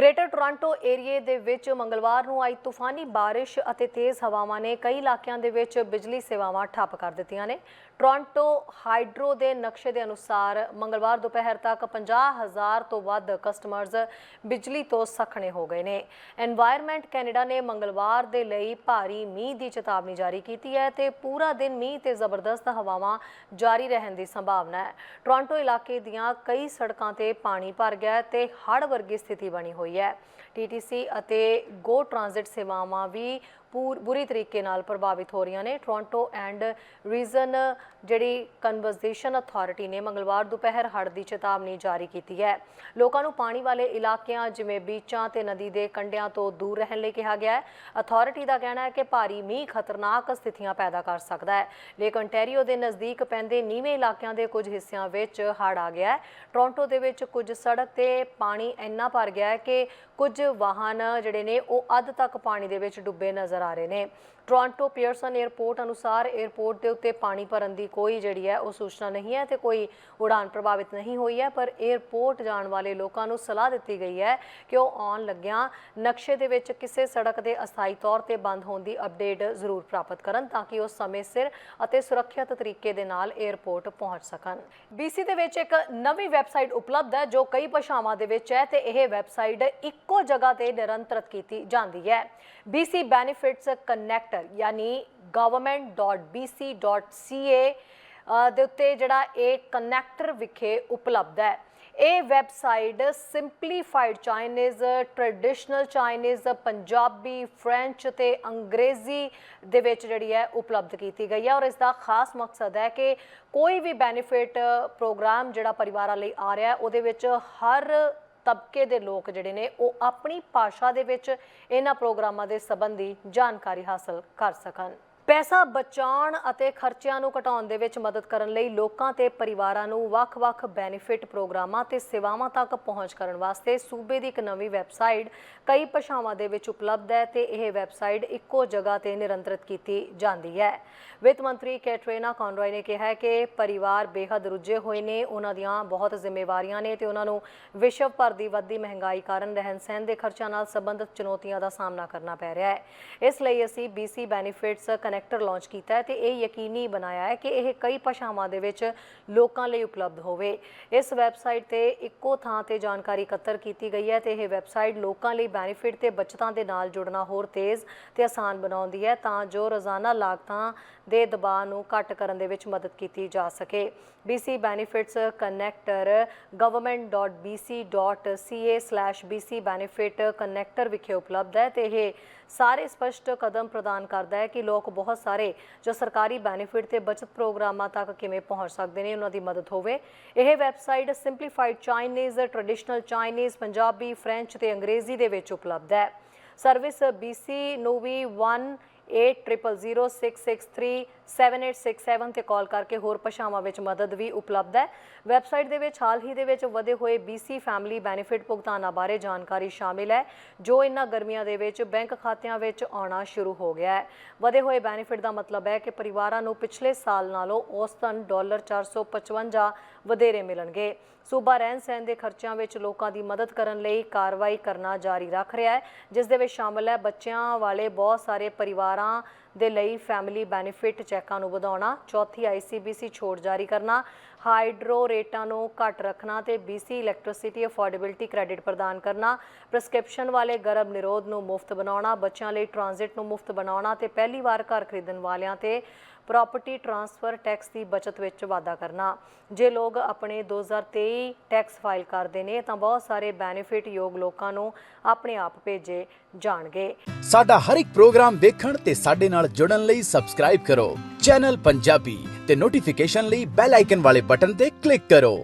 Greater Toronto ਏਰੀਏ ਦੇ ਵਿੱਚ ਮੰਗਲਵਾਰ ਨੂੰ ਆਈ ਤੂਫਾਨੀ ਬਾਰਿਸ਼ ਅਤੇ ਤੇਜ਼ ਹਵਾਵਾਂ ਨੇ ਕਈ ਇਲਾਕਿਆਂ ਦੇ ਵਿੱਚ ਬਿਜਲੀ ਸੇਵਾਵਾਂ ਠੱਪ ਕਰ ਦਿੱਤੀਆਂ ਨੇ। ਟੋਰਾਂਟੋ ਹਾਈਡਰੋ ਦੇ ਨਕਸ਼ੇ ਦੇ ਅਨੁਸਾਰ ਮੰਗਲਵਾਰ ਦੁਪਹਿਰ ਤੱਕ 50000 ਤੋਂ ਵੱਧ ਕਸਟਮਰਜ਼ ਬਿਜਲੀ ਤੋਂ ਸਖਣੇ ਹੋ ਗਏ ਨੇ। এনवायरमेंट ਕੈਨੇਡਾ ਨੇ ਮੰਗਲਵਾਰ ਦੇ ਲਈ ਭਾਰੀ ਮੀਂਹ ਦੀ ਚੇਤਾਵਨੀ ਜਾਰੀ ਕੀਤੀ ਹੈ ਤੇ ਪੂਰਾ ਦਿਨ ਮੀਂਹ ਤੇ ਜ਼ਬਰਦਸਤ ਹਵਾਵਾਂ ਜਾਰੀ ਰਹਿਣ ਦੀ ਸੰਭਾਵਨਾ ਹੈ। ਟੋਰਾਂਟੋ ਇਲਾਕੇ ਦੀਆਂ ਕਈ ਸੜਕਾਂ ਤੇ ਪਾਣੀ ਭਰ ਗਿਆ ਤੇ ਹੜ੍ਹ ਵਰਗੀ ਸਥਿਤੀ ਬਣੀ ਹੋਈ ਹੈ। ਟੀਟੀਸੀ ਅਤੇ ਗੋ ਟ੍ਰਾਂਜ਼ਿਟ ਸੇਵਾਵਾਂ ਵੀ ਪੂਰ, ਬੁਰੀ ਤਰੀਕੇ ਨਾਲ ਪ੍ਰਭਾਵਿਤ ਹੋ ਰਹੀਆਂ ਨੇ। ਟੋਰਾਂਟੋ ਐਂਡ ਰੀਜਨ ਜਿਹੜੀ ਕਨਵਰਜ਼ੇਸ਼ਨ ਅਥਾਰਟੀ ਨੇ ਮੰਗਲਵਾਰ ਦੁਪਹਿਰ ਹੜ੍ਹ ਦੀ ਚੇਤਾਵਨੀ ਜਾਰੀ ਕੀਤੀ ਹੈ। ਲੋਕਾਂ ਨੂੰ ਪਾਣੀ ਵਾਲੇ ਇਲਾਕਿਆਂ ਜਿਵੇਂ ਬੀਚਾਂ ਤੇ ਨਦੀ ਦੇ ਕੰਢਿਆਂ ਤੋਂ ਦੂਰ ਰਹਿਣ ਲਈ ਕਿਹਾ ਗਿਆ ਹੈ। ਅਥਾਰਟੀ ਦਾ ਕਹਿਣਾ ਹੈ ਕਿ ਭਾਰੀ ਮੀਂਹ ਖਤਰਨਾਕ ਸਥਿਤੀਆਂ ਪੈਦਾ ਕਰ ਸਕਦਾ ਹੈ। ਲੇਕ ontario ਦੇ ਨਜ਼ਦੀਕ ਪੈਂਦੇ ਨੀਵੇਂ ਇਲਾਕਿਆਂ ਦੇ ਕੁਝ ਹਿੱਸਿਆਂ ਵਿੱਚ ਹੜ੍ਹ ਆ ਗਿਆ ਹੈ। ਟੋਰਾਂਟੋ ਦੇ ਵਿੱਚ ਕੁਝ ਸੜਕ ਤੇ ਪਾਣੀ ਇੰਨਾ ਭਰ ਗਿਆ ਹੈ ਕਿ ਅਤੇ ਕੁਝ ਵਾਹਨ ਜਿਹੜੇ ਨੇ ਉਹ ਅੱਧ ਤੱਕ ਪਾਣੀ ਦੇ ਵਿੱਚ ਡੁੱਬੇ ਨਜ਼ਰ ਆ ਰਹੇ ਨੇ। ਟੋਰਾਂਟੋ ਪੀਅਰਸਨ 에ਅਰਪੋਰਟ ਅਨੁਸਾਰ 에ਅਰਪੋਰਟ ਦੇ ਉੱਤੇ ਪਾਣੀ ਭਰਨ ਦੀ ਕੋਈ ਜਿਹੜੀ ਹੈ ਉਹ ਸੂਚਨਾ ਨਹੀਂ ਹੈ ਤੇ ਕੋਈ ਉਡਾਨ ਪ੍ਰਭਾਵਿਤ ਨਹੀਂ ਹੋਈ ਹੈ, ਪਰ 에ਅਰਪੋਰਟ ਜਾਣ ਵਾਲੇ ਲੋਕਾਂ ਨੂੰ ਸਲਾਹ ਦਿੱਤੀ ਗਈ ਹੈ ਕਿ ਉਹ ਆਉਣ ਲੱਗਿਆਂ ਨਕਸ਼ੇ ਦੇ ਵਿੱਚ ਕਿਸੇ ਸੜਕ ਦੇ ਅਸਥਾਈ ਤੌਰ ਤੇ ਬੰਦ ਹੋਣ ਦੀ ਅਪਡੇਟ ਜ਼ਰੂਰ ਪ੍ਰਾਪਤ ਕਰਨ ਤਾਂ ਕਿ ਉਹ ਸਮੇਂ ਸਿਰ ਅਤੇ ਸੁਰੱਖਿਅਤ ਤਰੀਕੇ ਦੇ ਨਾਲ 에ਅਰਪੋਰਟ ਪਹੁੰਚ ਸਕਣ। BC ਦੇ ਵਿੱਚ ਇੱਕ ਨਵੀਂ ਵੈਬਸਾਈਟ ਉਪਲਬਧ ਹੈ ਜੋ ਕਈ ਭਾਸ਼ਾਵਾਂ ਦੇ ਵਿੱਚ ਹੈ ਤੇ ਇਹ ਵੈਬਸਾਈਟ ਇੱਕੋ ਜਗ੍ਹਾ ਤੇ ਨਿਰੰਤਰਤ ਕੀਤੀ ਜਾਂਦੀ ਹੈ। BC ਬੈਨੀਫਿਟਸ ਕਨੈਕਟਰ ਯਾਨੀ government.bc.ca ਅ, ਦੇ ਉੱਤੇ ਜਿਹੜਾ ਇਹ ਕਨੈਕਟਰ ਵਿਖੇ ਉਪਲਬਧ ਹੈ। ਇਹ website simplified Chinese traditional Chinese Punjabi French ਤੇ ਅੰਗਰੇਜ਼ੀ ਦੇ ਵਿੱਚ ਜਿਹੜੀ ਹੈ ਉਪਲਬਧ ਕੀਤੀ ਗਈ ਹੈ। ਔਰ ਇਸ ਦਾ ਖਾਸ ਮਕਸਦ ਹੈ ਕਿ ਕੋਈ ਵੀ ਬੈਨੀਫਿਟ ਪ੍ਰੋਗਰਾਮ ਜਿਹੜਾ ਪਰਿਵਾਰਾਂ ਲਈ ਆ ਰਿਹਾ ਹੈ ਉਹਦੇ ਵਿੱਚ ਹਰ ਤਬਕੇ ਦੇ ਲੋਕ ਜਿਹੜੇ ਨੇ ਉਹ ਆਪਣੀ ਭਾਸ਼ਾ ਦੇ ਵਿੱਚ ਇਹਨਾਂ ਪ੍ਰੋਗਰਾਮਾਂ ਦੇ ਸੰਬੰਧੀ ਜਾਣਕਾਰੀ ਹਾਸਲ ਕਰ ਸਕਣ। ਪੈਸਾ ਬਚਾਉਣ ਅਤੇ ਖਰਚਿਆਂ ਨੂੰ ਘਟਾਉਣ ਦੇ ਵਿੱਚ ਮਦਦ ਕਰਨ ਲਈ ਲੋਕਾਂ ਤੇ ਪਰਿਵਾਰਾਂ ਨੂੰ ਵੱਖ-ਵੱਖ ਬੈਨੀਫਿਟ ਪ੍ਰੋਗਰਾਮਾਂ ਤੇ ਸੇਵਾਵਾਂ ਤੱਕ ਪਹੁੰਚ ਕਰਨ ਵਾਸਤੇ ਸੂਬੇ ਦੀ ਇੱਕ ਨਵੀਂ ਵੈਬਸਾਈਟ ਕਈ ਭਾਸ਼ਾਵਾਂ ਦੇ ਵਿੱਚ ਉਪਲਬਧ ਹੈ ਤੇ ਇਹ ਵੈਬਸਾਈਟ ਇੱਕੋ ਜਗ੍ਹਾ ਤੇ ਨਿਰੰਤਰਿਤ ਕੀਤੀ ਜਾਂਦੀ ਹੈ। ਵਿੱਤ ਮੰਤਰੀ ਕੈਟਰੀਨਾ ਕੌਨਰੋਏ ਨੇ ਕਿਹਾ ਕਿ ਪਰਿਵਾਰ ਬੇਹੱਦ ਰੁੱਝੇ ਹੋਏ ਨੇ, ਉਹਨਾਂ ਦੀਆਂ ਬਹੁਤ ਜ਼ਿੰਮੇਵਾਰੀਆਂ ਨੇ ਤੇ ਉਹਨਾਂ ਨੂੰ ਵਿਸ਼ਵ ਭਰ ਦੀ ਵੱਧਦੀ ਮਹਿੰਗਾਈ ਕਾਰਨ ਰਹਿਣ-ਸਹਿਣ ਦੇ ਖਰਚਿਆਂ ਨਾਲ ਸੰਬੰਧਿਤ ਚੁਣੌਤੀਆਂ ਦਾ ਸਾਹਮਣਾ ਕਰਨਾ ਪੈ ਰਿਹਾ ਹੈ। ਇਸ ਲਈ ਅਸੀਂ BC ਬੈਨੀਫਿਟਸ ਕਨੈਕਟਰ ਲਾਂਚ ਕੀਤਾ ਹੈ ਤੇ ਇਹ ਯਕੀਨੀ ਬਣਾਇਆ ਹੈ ਕਿ ਇਹ ਕਈ ਭਾਸ਼ਾਵਾਂ ਦੇ ਵਿੱਚ ਲੋਕਾਂ ਲਈ ਉਪਲਬਧ ਹੋਵੇ। ਇਸ ਵੈਬਸਾਈਟ ਤੇ ਇੱਕੋ ਥਾਂ ਤੇ ਜਾਣਕਾਰੀ ਇਕੱਤਰ ਕੀਤੀ ਗਈ ਹੈ ਤੇ ਇਹ ਵੈਬਸਾਈਟ ਲੋਕਾਂ ਲਈ ਬੈਨੀਫਿਟ ਤੇ ਬਚਤਾਂ ਦੇ ਨਾਲ ਜੁੜਨਾ ਹੋਰ ਤੇਜ਼ ਤੇ ਆਸਾਨ ਬਣਾਉਂਦੀ ਹੈ ਤਾਂ ਜੋ ਰੋਜ਼ਾਨਾ ਲਾਗਤਾਂ ਦੇ ਦਬਾਅ ਨੂੰ ਘੱਟ ਕਰਨ ਦੇ ਵਿੱਚ ਮਦਦ ਕੀਤੀ ਜਾ ਸਕੇ। BC benefits connector government.bc.ca/bc benefit connector ਵਿਖੇ ਉਪਲਬਧ ਹੈ ਤੇ ਇਹ ਸਾਰੇ ਸਪਸ਼ਟ ਕਦਮ ਪ੍ਰਦਾਨ ਕਰਦਾ ਹੈ ਕਿ ਲੋਕ ਬਹੁਤ ਬਹੁਤ ਸਾਰੇ ਜੋ ਸਰਕਾਰੀ ਬੈਨੀਫਿਟ ਤੇ ਬਚਤ ਪ੍ਰੋਗਰਾਮਾਂ ਤੱਕ ਕਿਵੇਂ ਪਹੁੰਚ ਸਕਦੇ ਨੇ, ਉਹਨਾਂ ਦੀ ਮਦਦ ਹੋਵੇ। ਇਹ website simplified Chinese traditional Chinese Punjabi French ਤੇ ਅੰਗਰੇਜ਼ੀ ਦੇ ਵਿੱਚ ਉਪਲਬਧ ਹੈ। ਸਰਵਿਸ BC ਨੂੰ ਵੀ 1 8006637867 ਤੇ ਕਾਲ ਕਰਕੇ ਹੋਰ ਭਾਸ਼ਾਵਾਂ ਵਿੱਚ ਮਦਦ ਵੀ ਉਪਲਬਧ ਹੈ। ਵੈਬਸਾਈਟ ਦੇ ਵਿੱਚ ਹਾਲ ਹੀ ਦੇ ਵਿੱਚ ਵਧੇ ਹੋਏ BC ਫੈਮਿਲੀ ਬੈਨੀਫਿਟ ਭੁਗਤਾਨਾਂ ਬਾਰੇ ਜਾਣਕਾਰੀ ਸ਼ਾਮਿਲ ਹੈ, ਜੋ ਇਨ੍ਹਾਂ ਗਰਮੀਆਂ ਦੇ ਵਿੱਚ ਬੈਂਕ ਖਾਤਿਆਂ ਵਿੱਚ ਆਉਣਾ ਸ਼ੁਰੂ ਹੋ ਗਿਆ ਹੈ। ਵਧੇ ਹੋਏ ਬੈਨੀਫਿਟ ਦਾ ਮਤਲਬ ਹੈ ਕਿ ਪਰਿਵਾਰਾਂ ਨੂੰ ਪਿਛਲੇ ਸਾਲ ਨਾਲੋਂ ਔਸਤਨ ਡਾਲਰ 455 ਵਧੇਰੇ ਮਿਲਣਗੇ। ਸੂਬਾ ਰਹਿਣ ਸਹਿਣ ਦੇ ਖਰਚਿਆਂ ਵਿੱਚ ਲੋਕਾਂ ਦੀ ਮਦਦ ਕਰਨ ਲਈ ਕਾਰਵਾਈ ਕਰਨਾ ਜਾਰੀ ਰੱਖ ਰਿਹਾ ਹੈ, ਜਿਸ ਦੇ ਵਿੱਚ ਸ਼ਾਮਲ ਹੈ ਬੱਚਿਆਂ ਵਾਲੇ ਬਹੁਤ ਸਾਰੇ ਪਰਿਵਾਰਾਂ ਦੇ ਲਈ ਫੈਮਿਲੀ ਬੈਨੀਫਿਟ ਚੈੱਕਾਂ ਨੂੰ ਵਧਾਉਣਾ, ਚੌਥੀ ਆਈਸੀਬੀਸੀ ਛੋਟ ਜਾਰੀ ਕਰਨਾ ਹਾਈਡਰੋ ਰੇਟਾਂ ਨੂੰ ਘੱਟ ਰੱਖਣਾ ਤੇ BC ਇਲੈਕਟ੍ਰਿਸਿਟੀ ਅਫੋਰਡੇਬਿਲਟੀ ਕ੍ਰੈਡਿਟ ਪ੍ਰਦਾਨ ਕਰਨਾ ਪ੍ਰਸਕ੍ਰਿਪਸ਼ਨ ਵਾਲੇ ਗਰਭ ਨਿਰੋਧ ਨੂੰ ਮੁਫਤ ਬਣਾਉਣਾ, ਬੱਚਿਆਂ ਲਈ ਟ੍ਰਾਂਜ਼ਿਟ ਨੂੰ ਮੁਫਤ ਬਣਾਉਣਾ ਤੇ ਪਹਿਲੀ ਵਾਰ ਘਰ ਖਰੀਦਣ ਵਾਲਿਆਂ ਤੇ ਪ੍ਰਾਪਰਟੀ ਟਰਾਂਸਫਰ ਟੈਕਸ ਦੀ ਬਚਤ ਵਿੱਚ ਵਾਧਾ ਕਰਨਾ। ਜੇ ਲੋਕ ਆਪਣੇ 2023 ਟੈਕਸ ਫਾਈਲ ਕਰਦੇ ਨੇ, ਤਾਂ ਬਹੁਤ ਸਾਰੇ ਬੈਨੀਫਿਟ ਯੋਗ ਲੋਕਾਂ ਨੂੰ ਆਪਣੇ ਆਪ ਭੇਜੇ ਜਾਣਗੇ। ਸਾਡਾ ਹਰ ਇੱਕ ਪ੍ਰੋਗਰਾਮ ਦੇਖਣ ਤੇ ਸਾਡੇ ਨਾਲ ਜੁੜਨ ਲਈ ਸਬਸਕ੍ਰਾਈਬ ਕਰੋ। ਚੈਨਲ ਪੰਜਾਬੀ ਤੇ ਨੋਟੀਫਿਕੇਸ਼ਨ ਲਈ ਬੈਲ ਆਈਕਨ ਵਾਲੇ ਬਟਨ ਤੇ ਕਲਿੱਕ ਕਰੋ।